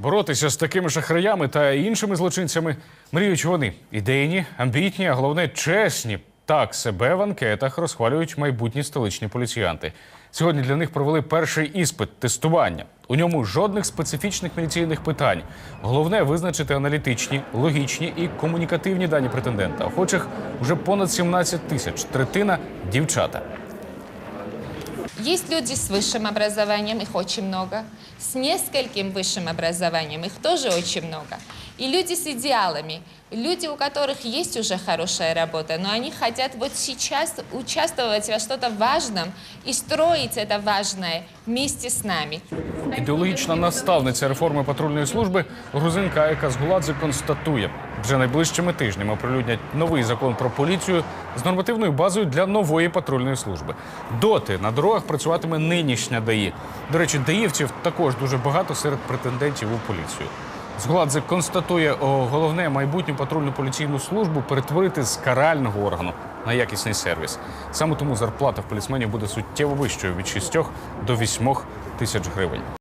Боротися з такими шахраями та іншими злочинцями мріють вони ідейні, амбітні, а головне чесні. Так себе в анкетах розхвалюють майбутні столичні поліціянти. Сьогодні для них провели перший іспит тестування. У ньому жодних специфічних міліційних питань. Головне визначити аналітичні, логічні і комунікативні дані претендента. Охочих уже понад 17 тисяч. Третина дівчата. Есть люди с высшим образованием, их очень много. С нескольким высшим образованием, их тоже очень много. И люди с идеалами, люди, у которых есть уже хорошая работа, но они хотят вот сейчас участвовать во что-то важном и строить это важное вместе с нами. Ідеологічна наставниця реформи патрульної служби грузинка Ека Згуладзе констатує, вже найближчими тижнями оприлюднять новий закон про поліцію з нормативною базою для нової патрульної служби. Доти на дорогах працюватиме нинішня ДАІ. До речі, даївців також дуже багато серед претендентів у поліцію. Згуладзе констатує, головне майбутню патрульну поліційну службу перетворити з карального органу на якісний сервіс. Саме тому зарплата в полісменів буде суттєво вищою від 6 до 8 тисяч гривень.